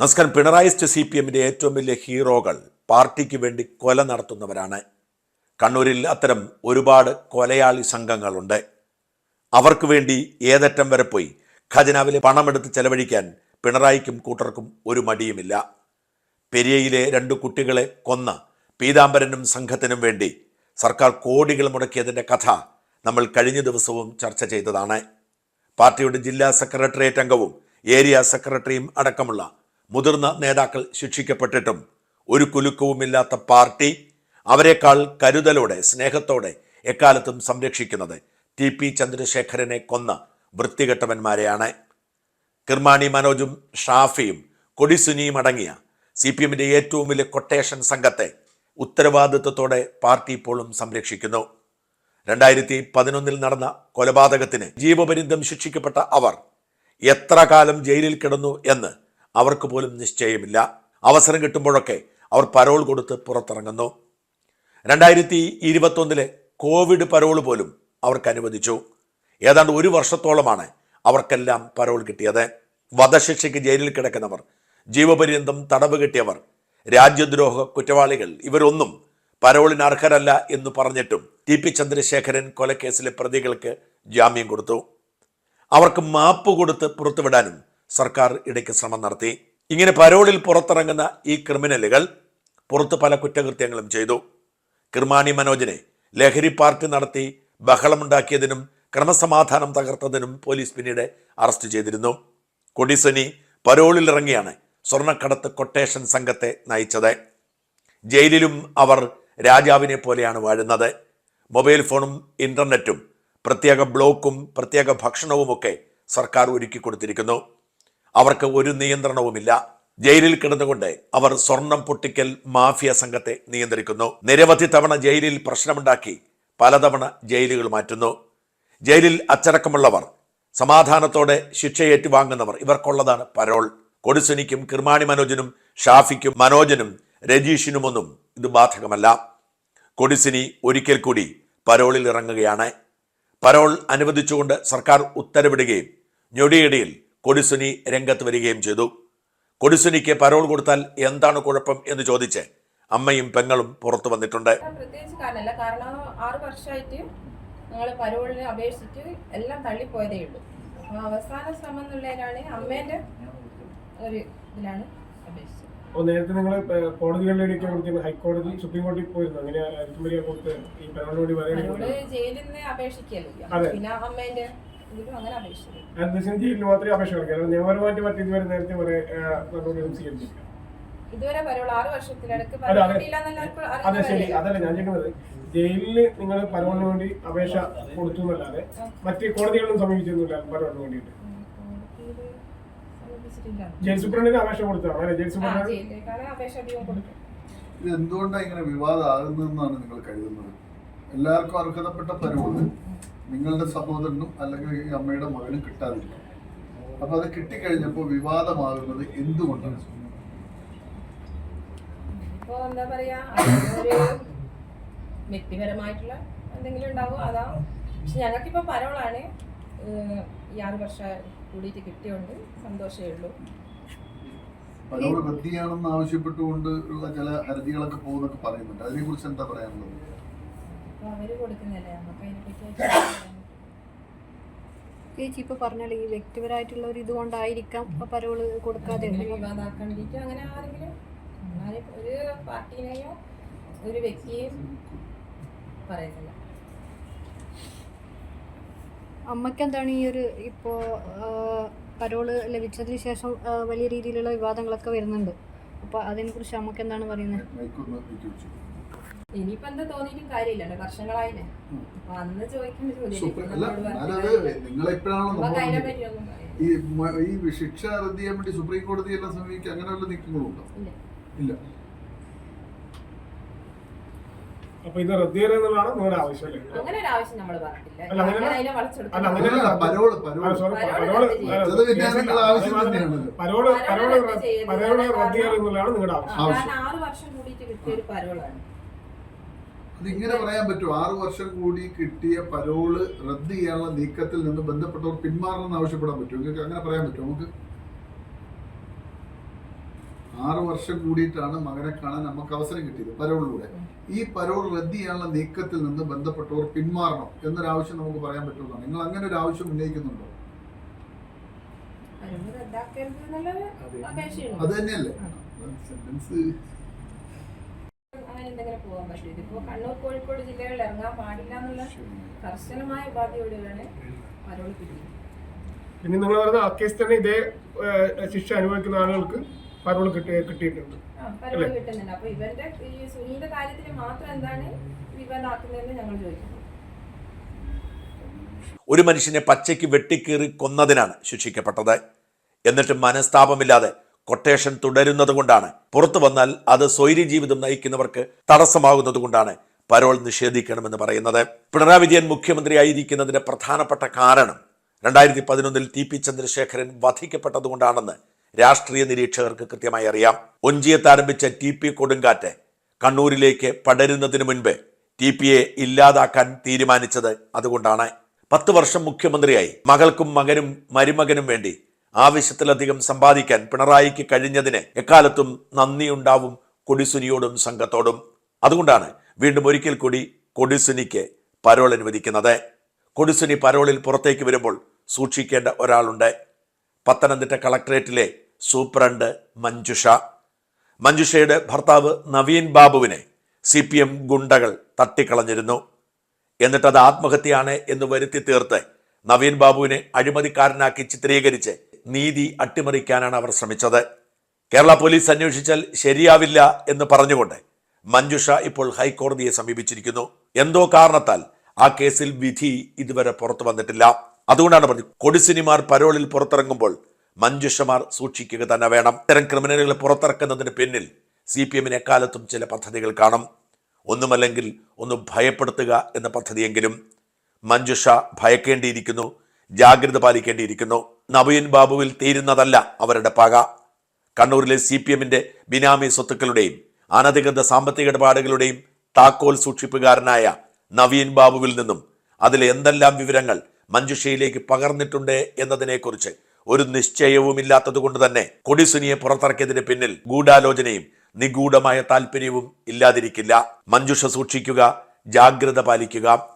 നമസ്കാരം. പിണറായിസ്റ്റ് C P എമ്മിന്റെ ഏറ്റവും വലിയ ഹീറോകൾ പാർട്ടിക്ക് വേണ്ടി കൊല നടത്തുന്നവരാണ്. കണ്ണൂരിൽ അത്തരം ഒരുപാട് കൊലയാളി സംഘങ്ങളുണ്ട്. അവർക്ക് വേണ്ടി ഏതറ്റം വരെ പോയി ഖജനാവിലെ പണമെടുത്ത് ചെലവഴിക്കാൻ പിണറായിക്കും കൂട്ടർക്കും ഒരു മടിയുമില്ല. പെരിയയിലെ രണ്ട് കുട്ടികളെ കൊന്ന പീതാംബരനും സംഘത്തിനും വേണ്ടി സർക്കാർ കോടികൾ മുടക്കിയതിന്റെ കഥ നമ്മൾ കഴിഞ്ഞ ദിവസവും ചർച്ച ചെയ്തതാണ്. പാർട്ടിയുടെ ജില്ലാ സെക്രട്ടേറിയറ്റ് അംഗവും ഏരിയ സെക്രട്ടറിയും അടക്കമുള്ള മുതിർന്ന നേതാക്കൾ ശിക്ഷിക്കപ്പെട്ടിട്ടും ഒരു കുലുക്കവുമില്ലാത്ത പാർട്ടി അവരെക്കാൾ കരുതലോടെ സ്നേഹത്തോടെ എക്കാലത്തും സംരക്ഷിക്കുന്നത് ടി പി ചന്ദ്രശേഖരനെ കൊന്ന വൃത്തികെട്ടവന്മാരെയാണ്. കിർമാണി മനോജും ഷാഫിയും കൊടിസുനിയും അടങ്ങിയ സി പി എമ്മിന്റെ ഏറ്റവും വലിയ കൊട്ടേഷൻ സംഘത്തെ ഉത്തരവാദിത്വത്തോടെ പാർട്ടി ഇപ്പോഴും സംരക്ഷിക്കുന്നു. രണ്ടായിരത്തി പതിനൊന്നിൽ നടന്ന കൊലപാതകത്തിന് ജീവപര്യന്തം ശിക്ഷിക്കപ്പെട്ട അവർ എത്ര കാലം ജയിലിൽ കിടന്നു എന്ന് അവർക്ക് പോലും നിശ്ചയമില്ല. അവസരം കിട്ടുമ്പോഴൊക്കെ അവർ പരോൾ കൊടുത്ത് പുറത്തിറങ്ങുന്നു. രണ്ടായിരത്തി ഇരുപത്തൊന്നിലെ കോവിഡ് പരോൾ പോലും അവർക്ക് അനുവദിച്ചു. ഏതാണ്ട് ഒരു വർഷത്തോളമാണ് അവർക്കെല്ലാം പരോൾ കിട്ടിയത്. വധശിക്ഷയ്ക്ക് ജയിലിൽ കിടക്കുന്നവർ ജീവപര്യന്തം തടവ് കിട്ടിയവർ രാജ്യദ്രോഹ കുറ്റവാളികൾ ഇവരൊന്നും പരോളിന് അർഹരല്ല എന്ന് പറഞ്ഞിട്ടും ടി പി ചന്ദ്രശേഖരൻ കൊലക്കേസിലെ പ്രതികൾക്ക് ജാമ്യം കൊടുത്തു. അവർക്ക് മാപ്പ് കൊടുത്ത് പുറത്തുവിടാനും സർക്കാർ ഇടയ്ക്ക് ശ്രമം നടത്തി. ഇങ്ങനെ പരോളിൽ പുറത്തിറങ്ങുന്ന ഈ ക്രിമിനലുകൾ പുറത്ത് പല കുറ്റകൃത്യങ്ങളും ചെയ്തു. കിർമാണി മനോജിനെ ലഹരി പാർട്ടി നടത്തി ബഹളമുണ്ടാക്കിയതിനും ക്രമസമാധാനം തകർത്തതിനും പോലീസ് പിന്നീട് അറസ്റ്റ് ചെയ്തിരുന്നു. കൊടിസനി പരോളിൽ ഇറങ്ങിയാണ് സ്വർണക്കടത്ത് കൊട്ടേഷൻ സംഘത്തെ നയിച്ചത്. ജയിലിലും അവർ രാജാവിനെ പോലെയാണ് വാഴുന്നത്. മൊബൈൽ ഫോണും ഇന്റർനെറ്റും പ്രത്യേക ബ്ലോക്കും പ്രത്യേക ഭക്ഷണവുമൊക്കെ സർക്കാർ ഒരുക്കി കൊടുത്തിരിക്കുന്നു അവർക്ക് ഒരു നിയന്ത്രണവുമില്ല. ജയിലിൽ കിടന്നുകൊണ്ട് അവർ സ്വർണം പൊട്ടിക്കൽ മാഫിയ സംഘത്തെ നിയന്ത്രിക്കുന്നു. നിരവധി തവണ ജയിലിൽ പ്രശ്നമുണ്ടാക്കി പലതവണ ജയിലുകൾ മാറ്റുന്നു. ജയിലിൽ അച്ചടക്കമുള്ളവർ സമാധാനത്തോടെ ശിക്ഷ ഏറ്റുവാങ്ങുന്നവർ ഇവർക്കുള്ളതാണ് പരോൾ. കൊടിസുനിക്കും കിർമാണി മനോജനും ഷാഫിക്കും മനോജനും രജീഷിനുമൊന്നും ഇത് ബാധകമല്ല. കൊടിസിനി ഒരിക്കൽ കൂടി പരോളിൽ ഇറങ്ങുകയാണ്. പരോൾ അനുവദിച്ചുകൊണ്ട് സർക്കാർ ഉത്തരവിടുകയും ഞൊടിയിടയിൽ കൊടിസുനി രംഗത്ത് വരികയും ചെയ്തു. കൊടിസുനിക്ക് പരോൾ കൊടുത്താൽ എന്താണ് കുഴപ്പം എന്ന് ചോദിച്ച് അമ്മയും പെങ്ങളും പുറത്തു വന്നിട്ടുണ്ട്. പ്രത്യേകിച്ച് കാരണമല്ല. കാരണം ആറ് വർഷമായിട്ട് ഞങ്ങൾ പരോളിന് അപേക്ഷിച്ചിട്ട് എല്ലാം തള്ളിപ്പോയതേ ഉള്ളൂ. അപ്പോൾ അവസാന ശ്രമം എന്നുള്ളതിനാണ് അമ്മേന്റെ ഒരു ഇതിലാണ് അപേക്ഷിച്ചത്. അപ്പോൾ നേരത്തെ നിങ്ങൾ കോടതികളിലേക്ക് കൊടുത്തിന് ഹൈക്കോടതി സുപ്രീം കോടതിയിൽ പോയിരുന്നു. അങ്ങനെ അരിക്കുമരിയെ കൊടുത്ത് ഈ ജയിലിൽ നിന്ന് അപേക്ഷിക്കല്ലോ. പിന്നെ അമ്മേന്റെ അങ്ങനെ അപേക്ഷിച്ചത് ജയിലിന് മാത്രമേ അപേക്ഷ നിയമപരമായിട്ട് മറ്റു ഇതുവരെ നേരത്തെ കുറെ നടപടികളും ഇതുവരെ ആറ് അതെ. ശരി. അതല്ല ഞാൻ ചോദിക്കുന്നത് ജയിലിൽ നിങ്ങൾ പരോളിന് വേണ്ടി അപേക്ഷ കൊടുത്തു എന്നല്ലാതെ മറ്റ് കോടതികളൊന്നും സമീപിച്ചൊന്നുമില്ല പരോളിന് വേണ്ടിയിട്ട്. ജയിൽ സൂപ്രണ്ടിന് അപേക്ഷ കൊടുത്തതാണ്? അല്ലെ ജയിൽ സൂപ്രണ്ട്? എന്തുകൊണ്ടാണ് ഇങ്ങനെ വിവാദമാകുന്നതെന്നാണ് നിങ്ങൾ കരുതുന്നത്? എല്ലാവർക്കും അർഹതപ്പെട്ട പരവുണ്ട് നിങ്ങളുടെ സഹോദരനും അല്ലെങ്കിൽ ഈ അമ്മയുടെ മകനും കിട്ടാതിരിക്കും. അപ്പൊ അത് കിട്ടിക്കഴിഞ്ഞപ്പോൾ വിവാദമാകുന്നത് എന്തുകൊണ്ടാണ്? ഇപ്പോ എന്താ പറയാ വ്യക്തിപരമായിട്ടുള്ള എന്തെങ്കിലും ഉണ്ടാവും? അതാ? പക്ഷെ ഞങ്ങൾക്കിപ്പോ പരോളാണ്. ഏഹ് ഈ ആറ് വർഷം കൂടിയിട്ട് കിട്ടിയോണ്ട് സന്തോഷമേ ഉള്ളൂ. പരവ് റദ്ദിയാണെന്ന് ആവശ്യപ്പെട്ടുകൊണ്ട് ചില ഹർജികളൊക്കെ പോകുന്നൊക്കെ പറയുന്നുണ്ട്. അതിനെ കുറിച്ച് എന്താ പറയാനുള്ളത്? നമുക്ക് അതിനെപ്പറ്റി ചേച്ചി ഇപ്പൊ പറഞ്ഞാൽ ഈ വ്യക്തിപരമായിട്ടുള്ള ഒരു ഇതുകൊണ്ടായിരിക്കാം പരോൾ കൊടുക്കാതെ അങ്ങനെ അങ്ങനെ ആരെങ്കിലും ഒരു പാർട്ടീനെയോ ഒരു വ്യക്തിയെയും പറയുന്നില്ല അമ്മയ്ക്ക് എന്താണ് ഈ ഒരു ഇപ്പോ പരോൾ ലഭിച്ചതിന് ശേഷം വലിയ രീതിയിലുള്ള വിവാദങ്ങളൊക്കെ വരുന്നുണ്ട് അപ്പൊ അതിനെ കുറിച്ച് അമ്മയ്ക്ക് എന്താണ് പറയുന്നത് ഇനിയിപ്പോ എന്താ തോന്നിയിട്ടും കാര്യമില്ലല്ലോ വർഷങ്ങളായില്ലേ? അപ്പൊ അന്ന് ചോദിക്കുന്ന ചോദ്യം ഈ ഈ ശിക്ഷ റദ്ദ് ചെയ്യാൻ വേണ്ടി സുപ്രീം കോടതി എല്ലാം സമീപിക്കുക അങ്ങനെയുള്ള നീക്കങ്ങളുണ്ടോ ഇല്ല. ഇല്ല. അപ്പൊ ഇത് റദ്ദ് ചെയ്യണമെന്നുള്ളതാണ് നിങ്ങളുടെ ആവശ്യം അങ്ങനെ ഒരു ആവശ്യം നമ്മൾ പറഞ്ഞിട്ടില്ല. അങ്ങനെ- അങ്ങനെ അങ്ങനെ- പരോൾ റദ്ദ് ചെയ്യണമെന്നുള്ളതാണ് നിങ്ങളുടെ ആവശ്യം. ആറ് വർഷം കൂടിയിട്ട് കിട്ടിയ ഒരു പരോളാണ്. അതിങ്ങനെ പറയാൻ പറ്റും ആറു വർഷം കൂടി കിട്ടിയ പരോൾ റദ്ദ് ചെയ്യാനുള്ള നീക്കത്തിൽ നിന്ന് ബന്ധപ്പെട്ടവർ പിന്മാറണമെന്ന് ആവശ്യപ്പെടാൻ പറ്റും നിങ്ങൾക്ക് അങ്ങനെ പറയാൻ പറ്റും നമുക്ക് ആറു വർഷം കൂടിയിട്ടാണ് മകനെ കാണാൻ നമുക്ക് അവസരം കിട്ടിയത് പരോളിലൂടെ. ഈ പരോൾ റദ്ദ് ചെയ്യാനുള്ള നീക്കത്തിൽ നിന്ന് ബന്ധപ്പെട്ടവർ പിന്മാറണം എന്നൊരാവശ്യം നമുക്ക് പറയാൻ പറ്റുന്നതാണ് നിങ്ങൾ അങ്ങനെ ഒരു ആവശ്യം ഉന്നയിക്കുന്നുണ്ടോ? അത് തന്നെയല്ലേ? സെന്റൻസ് അങ്ങനെ പോകാൻ പറ്റും ഇതിപ്പോ കണ്ണൂർ കോഴിക്കോട് ജില്ലകളിൽ ഇറങ്ങാൻ പാടില്ല എന്നുള്ള കർശനമായ ഉപാധിയോടെയാണ് മരോൾ കിട്ടിയത് പിന്നെ നിങ്ങൾ പറഞ്ഞ ആ കേസ് തന്നെ ഇതേ ശിക്ഷ അനുഭവിക്കുന്ന ആളുകൾക്ക് പരോൾ കിട്ടി കിട്ടിയിട്ടുണ്ട്. കിട്ടുന്നുണ്ട്. അപ്പൊ ഇവന്റെ ഈ സുനിയുടെ കാര്യത്തിൽ മാത്രം എന്താണ് വിവാദമാക്കുന്നതെന്ന് ഞങ്ങൾ ചോദിക്കുന്നു. ഒരു മനുഷ്യനെ പച്ചയ്ക്ക് വെട്ടിക്കീറി കൊന്നതിനാണ് ശിക്ഷിക്കപ്പെട്ടത്. എന്നിട്ട് മനസ്താപമില്ലാതെ കൊട്ടേഷൻ തുടരുന്നത് കൊണ്ടാണ് പുറത്തു വന്നാൽ അത് സ്വൈര്യ ജീവിതം നയിക്കുന്നവർക്ക് തടസ്സമാകുന്നത് കൊണ്ടാണ് പരോൾ നിഷേധിക്കണമെന്ന് പറയുന്നത്. പിണറായി വിജയൻ മുഖ്യമന്ത്രിയായിരിക്കുന്നതിന്റെ പ്രധാനപ്പെട്ട കാരണം രണ്ടായിരത്തി പതിനൊന്നിൽ ടി പി ചന്ദ്രശേഖരൻ വധിക്കപ്പെട്ടതുകൊണ്ടാണെന്ന് രാഷ്ട്രീയ നിരീക്ഷകർക്ക് കൃത്യമായി അറിയാം. ഒഞ്ചിയത്ത് ആരംഭിച്ച ടി പി കൊടുങ്കാറ്റ് കണ്ണൂരിലേക്ക് പടരുന്നതിന് മുൻപ് ടി പിയെ ഇല്ലാതാക്കാൻ തീരുമാനിച്ചത് അതുകൊണ്ടാണ്. പത്ത് വർഷം മുഖ്യമന്ത്രിയായി. മകൾക്കും മകനും മരുമകനും വേണ്ടി ആവശ്യത്തിലധികം സമ്പാദിക്കാൻ പിണറായിക്ക് കഴിഞ്ഞതിന് എക്കാലത്തും നന്ദിയുണ്ടാവും കൊടിസുനിയോടും സംഘത്തോടും. അതുകൊണ്ടാണ് വീണ്ടും ഒരിക്കൽ കൂടി കൊടിസുനിക്ക് പരോൾ അനുവദിക്കുന്നത്. കൊടിസുനി പരോളിൽ പുറത്തേക്ക് വരുമ്പോൾ സൂക്ഷിക്കേണ്ട ഒരാളുണ്ട്. പത്തനംതിട്ട കളക്ടറേറ്റിലെ സൂപ്രണ്ട് മഞ്ജുഷ. മഞ്ജുഷയുടെ ഭർത്താവ് നവീൻ ബാബുവിനെ സി പി എം ഗുണ്ടകൾ തട്ടിക്കളഞ്ഞിരുന്നു. എന്നിട്ടത് ആത്മഹത്യയാണ് എന്ന് വരുത്തി തീർത്ത് നവീൻ ബാബുവിനെ അഴിമതിക്കാരനാക്കി ചിത്രീകരിച്ച് നീതി അട്ടിമറിക്കാനാണ് അവർ ശ്രമിച്ചത്. കേരള പോലീസ് അന്വേഷിച്ചാൽ ശരിയാവില്ല എന്ന് പറഞ്ഞുകൊണ്ട് മഞ്ജുഷ ഇപ്പോൾ ഹൈക്കോടതിയെ സമീപിച്ചിരിക്കുന്നു. എന്തോ കാരണത്താൽ ആ കേസിൽ വിധി ഇതുവരെ പുറത്തു വന്നിട്ടില്ല. അതുകൊണ്ടാണ് പറഞ്ഞത് കൊടിസിനിമാർ പരോളിൽ പുറത്തിറങ്ങുമ്പോൾ മഞ്ജുഷമാർ സൂക്ഷിക്കുക തന്നെ വേണം. ഇത്തരം ക്രിമിനലുകളെ പുറത്തിറക്കുന്നതിന് പിന്നിൽ സി പി എമ്മിന് എക്കാലത്തും ചില പദ്ധതികൾ കാണും. ഒന്നുമല്ലെങ്കിൽ ഒന്ന് ഭയപ്പെടുത്തുക എന്ന പദ്ധതിയെങ്കിലും മഞ്ജുഷ ഭയക്കേണ്ടിയിരിക്കുന്നു. ജാഗ്രത പാലിക്കേണ്ടിയിരിക്കുന്നു. നവീൻ ബാബുവിൽ തീരുന്നതല്ല അവരുടെ പക. കണ്ണൂരിലെ സി പി എമ്മിന്റെ ബിനാമി സ്വത്തുക്കളുടെയും അനധികൃത സാമ്പത്തിക ഇടപാടുകളുടെയും താക്കോൽ സൂക്ഷിപ്പുകാരനായ നവീൻ ബാബുവിൽ നിന്നും അതിൽ എന്തെല്ലാം വിവരങ്ങൾ മഞ്ജുഷയിലേക്ക് പകർന്നിട്ടുണ്ട് എന്നതിനെക്കുറിച്ച് ഒരു നിശ്ചയവുമില്ലാത്തത് കൊണ്ട് തന്നെ കൊടിസുനിയെ പുറത്തിറക്കിയതിന് പിന്നിൽ ഗൂഢാലോചനയും നിഗൂഢമായ താല്പര്യവും ഇല്ലാതിരിക്കില്ല. മഞ്ജുഷ സൂക്ഷിക്കുക ജാഗ്രത പാലിക്കുക.